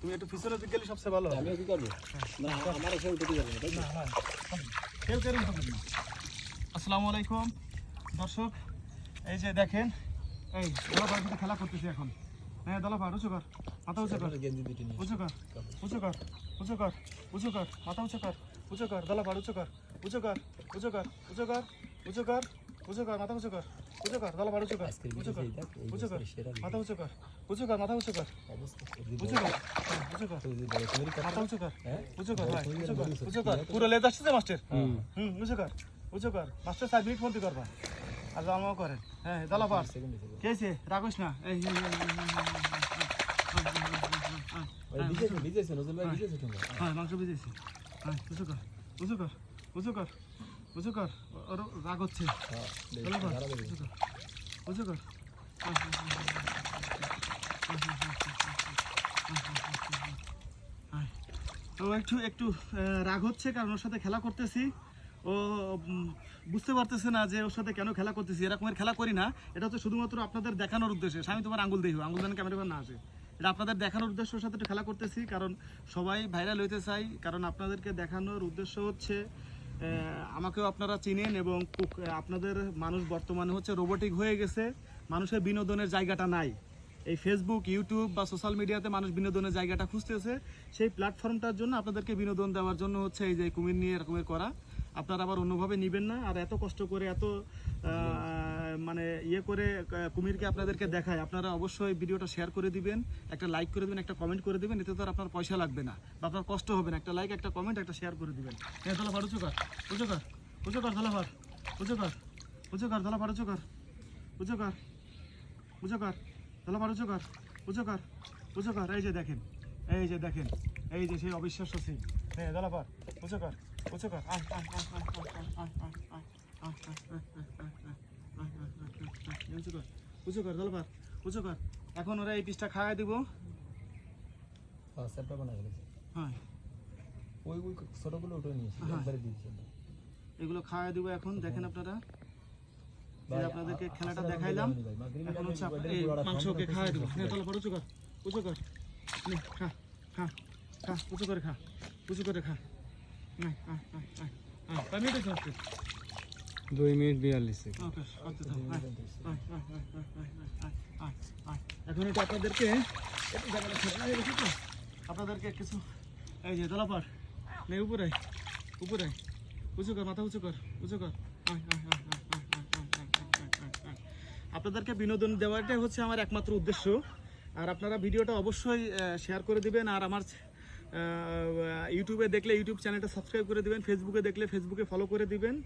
তুমি একটু পিছনে দিকে গেলে সবচেয়ে ভালো। আমি কি না আমার এসে উঠে হ্যাঁ। কেউ কেউ। আসসালামু আলাইকুম দর্শক, এই যে দেখেন, এই দলাপাড় কিন্তু খেলা করতেছি এখন হ্যাঁ দলাপাড় উঁচু কর মাথা উঁচু কর উঁচু কর উঁচু কর উঁচু কর উঁচু কর মাথা উঁচু কর উঁচু কর দলাপাড় উঁচু কর উঁচু কর উঁচু কর উঁচু কর উঁচু কর উঁচু কর মাথা উঁচু কর উঁচু কর দলাপাড় উঁচু কর উঁচু কর উঁচু কর মাথা উঁচু কর উঁচু কর মাথা উঁচু কর উঁচু কর হ্যাঁ, উঁচু কর বড় কর মাথা উঁচু কর হ্যাঁ উঁচু কর ভাই উঁচু কর উঁচু কর পুরো লেজ আসছে মাস্টার হুম উঁচু কর উঁচু কর মাস্টার সাহেব মিনিট ফোন করবা আর জামাও করেন হ্যাঁ দলা পার সেকেন্ড সেকেন্ড কে আছে রাগোস না এই নজরুল ভাই হ্যাঁ মাংস বেজেছি হ্যাঁ উঁচু কর উঁচু কর উঁচু কর উঁচু কর ওর রাগ হচ্ছে। হ্যাঁ উঁচু কর একটু একটু রাগ হচ্ছে কারণ ওর সাথে খেলা করতেছি। ও বুঝতে পারতেছে না যে ওর সাথে কেন খেলা করতেছি। এরকমের খেলা করি না। এটা হচ্ছে শুধুমাত্র আপনাদের দেখানোর উদ্দেশ্যে। আমি তোমার আঙ্গুল দেখি আঙ্গুল দেন ক্যামেরাম্যান না আসে। এটা আপনাদের দেখানোর উদ্দেশ্য ওর সাথে একটু খেলা করতেছি কারণ সবাই ভাইরাল হইতে চাই। কারণ আপনাদেরকে দেখানোর উদ্দেশ্য হচ্ছে আমাকেও আপনারা চিনেন এবং আপনাদের মানুষ বর্তমানে হচ্ছে রোবোটিক হয়ে গেছে। মানুষের বিনোদনের জায়গাটা নাই। এই ফেসবুক ইউটিউব বা সোশ্যাল মিডিয়াতে মানুষ বিনোদনের জায়গাটা খুঁজতেছে। সেই প্ল্যাটফর্মটার জন্য আপনাদেরকে বিনোদন দেওয়ার জন্য হচ্ছে এই যে কুমির নিয়ে এরকমের করা। আপনারা আবার অন্যভাবে নেবেন না। আর এত কষ্ট করে এত মানে ইয়ে করে কুমিরকে আপনাদেরকে দেখায় আপনারা অবশ্যই ভিডিওটা শেয়ার করে দিবেন একটা লাইক করে দিবেন একটা কমেন্ট করে দিবেন এতে তো আর আপনার পয়সা লাগবে না বা আপনার কষ্ট হবে না একটা লাইক একটা কমেন্ট একটা শেয়ার করে দিবেন হ্যাঁ দলা পার উঁচু কর কর উঁচু কর দলা পার উঁচু কর উঁচু কর দলা পার উঁচু কর কর উঁচু কর দলা পার উঁচু কর কর উঁচু কর এই যে দেখেন এই যে দেখেন এই যে সেই অবিশ্বাস্য সিন হ্যাঁ দলা পার উঁচু কর উঁচু কর আয় আয় আয় আয় আয় আয় আয় আয় আয় আয় উঁচু কর উঁচু কর উঁচু কর। এখন ওরা এই পিসটা খাওয়াই দিব। হ্যাঁ সেটটা বানা গেছে হ্যাঁ। ওই ওই ছোটগুলো উঠে নিয়েছি হ্যাঁ। একবারে দিয়েছি এগুলো খাওয়াই দিব এখন দেখেন আপনারা। আপনাদেরকে খেলাটা দেখাইলাম। এখন হচ্ছে এই মাংসকে খাওয়াই দিব। তলে পর উঁচু কর উঁচু কর। খা খা খা উঁচু করে খা উঁচু করে খা। আয় আয় আয় আয়। আয় দুই মিনিট বিয়াল্লিশ এখন এটা আপনাদেরকে আপনাদেরকে কিছু এই যে দলাপার নেই উপরে উপরে উঁচু কর মাথা উঁচু কর উঁচু কর আপনাদেরকে বিনোদন দেওয়াটাই হচ্ছে আমার একমাত্র উদ্দেশ্য আর আপনারা ভিডিওটা অবশ্যই শেয়ার করে দিবেন আর আমার ইউটিউবে দেখলে ইউটিউব চ্যানেলটা সাবস্ক্রাইব করে দিবেন ফেসবুকে দেখলে ফেসবুকে ফলো করে দিবেন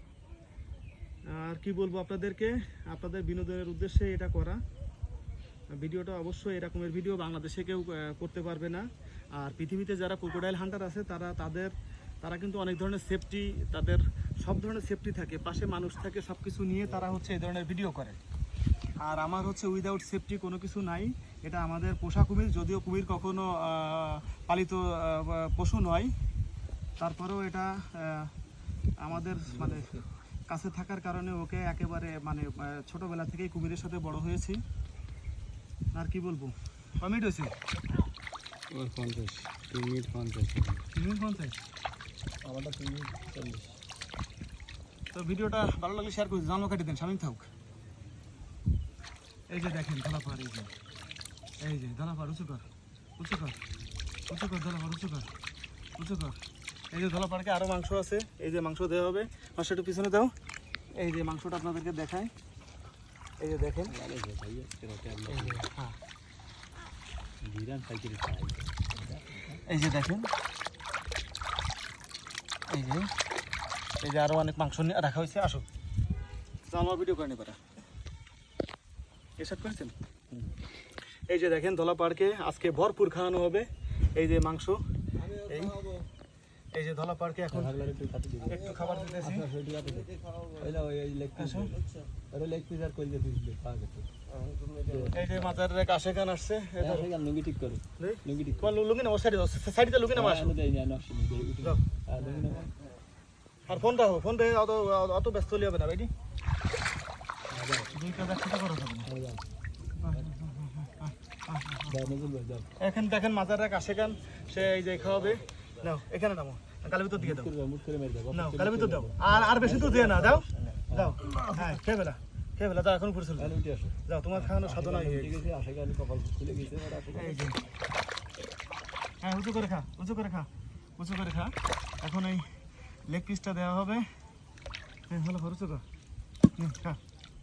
আর কি বলব আপনাদেরকে? আপনাদের বিনোদনের উদ্দেশ্যে এটা করা। ভিডিওটা অবশ্যই এরকমের ভিডিও বাংলাদেশে কেউ করতে পারবে না। আর পৃথিবীতে যারা ক্রোকোডাইল হান্টার আছে, তারা তাদের, তারা কিন্তু অনেক ধরনের সেফটি তাদের সব ধরনের সেফটি থাকে। পাশে মানুষ থাকে সব কিছু নিয়ে তারা হচ্ছে এই ধরনের ভিডিও করে। আর আমার হচ্ছে উইদাউট সেফটি কোনো কিছু নাই। এটা আমাদের পোষা কুমির, যদিও কুমির কখনো পালিত পশু নয়। তারপরেও এটা আমাদের মানে কাছে থাকার কারণে ওকে একেবারে মানে ছোটবেলা থেকেই কুমিরের সাথে বড় হয়েছি। আর কি বলব? কমিট হয়েছে? ওর পঞ্চাশ চল্লিশ। তো ভিডিওটা ভালো লাগলে শেয়ার করে জানলো কাটি দেন স্বামী থাকুক। এই যে দেখেন ধলাপাড় এই যে। এই যে ধলাপাড় উঁচু কর উঁচু কর উঁচু কর ধলাপাড় উঁচু কর উঁচু কর। এই যে ধলা পাড়কে আরও মাংস আছে। এই যে মাংস দেওয়া হবে। মাংস একটু পিছনে দাও। এই যে মাংসটা আপনাদেরকে দেখায় এই যে দেখেন। এই যে দেখেন। এই যে। এই যে আরও অনেক মাংস রাখা হয়েছে। আসো। আমার ভিডিও করে নেবে এসব করেছেন? এই যে দেখেন ধলা পাড়কে আজকে ভরপুর খাওয়ানো হবে। এই যে মাংস। এই এই যে ধলা পার্কে এখন একটু খাবার দিতেছি। এই যে মাথার রেক আসে কান আসছে লুঙ্গি ঠিক করে। লুঙ্গি ঠিক লুঙ্গি না ও সাইডে সাইডে লুঙ্গি না আর ফোন রাখো ফোন রেখে অত অত ব্যস্ত হলে হবে না ভাই এখন দেখেন মাজার রাখ আসে কান সে এই যে খাওয়াবে। নাও এখানে নামো। কালের ভিতর দিকে দাও। নাও কালের ভিতর দাও। আর আর বেশি তো দিয়ে না দাও। দাও। হ্যাঁ খেয়ে ফেলা। খেয়ে ফেলা দাও এখন উঠে আসো। যাও তোমার খাওয়ানো সাধনা হয়ে গেছে হ্যাঁ উঁচু করে খা উঁচু করে খা উঁচু করে খা। এখন এই লেগ পিসটা দেওয়া হবে। হ্যাঁ ভালো করে। উঁচু খা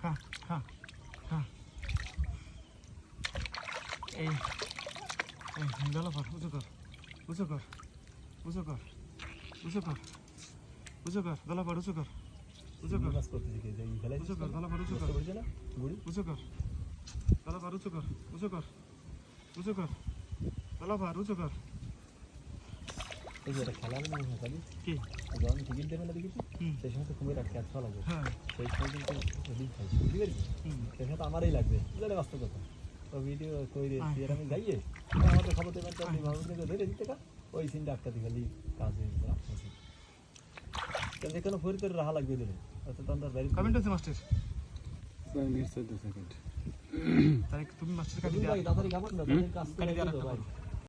খা খা খা। এই এই ভালো কর উঁচু কর উঁচু কর। উঁচু কর উঁচু কর উঁচু কর গলা পর উঁচু কর উঁচু কর উঁচু কর গলা পর উঁচু কর উঁচু কর গলা পার উঁচু কর উঁচু কর উঁচু কর গলা পার উঁচু কর খেলা কি? যখন টিকিট দেবে না দেখেছি। সেই সময় তো কুমির আটকে আটকা লাগবে হ্যাঁ। সেই সময় কিন্তু ওদিন খাইছি বুঝতে পেরেছি সেই সময় তো আমারই লাগবে বুঝলে বাস্তব কথা। তো ভিডিও আয়। এর আমি যাইয়ে আমাদের খবর দেবেন তো আপনি ভাবুন ধরে দিতে কা ওই সিনটা আটকা দিই খালি কাজে কেন কোনো ফোর করে রাহা লাগবে দিলে অর্থাৎ তন্দার বাইরে কমেন্ট আছে মাস্টার। ছয় মিনিট চোদ্দ সেকেন্ড তাহলে তুমি মাস্টার কাটি দাও দিয়া তাড়াতাড়ি খাবার না? তাদের কাজ দিয়া রাখতে।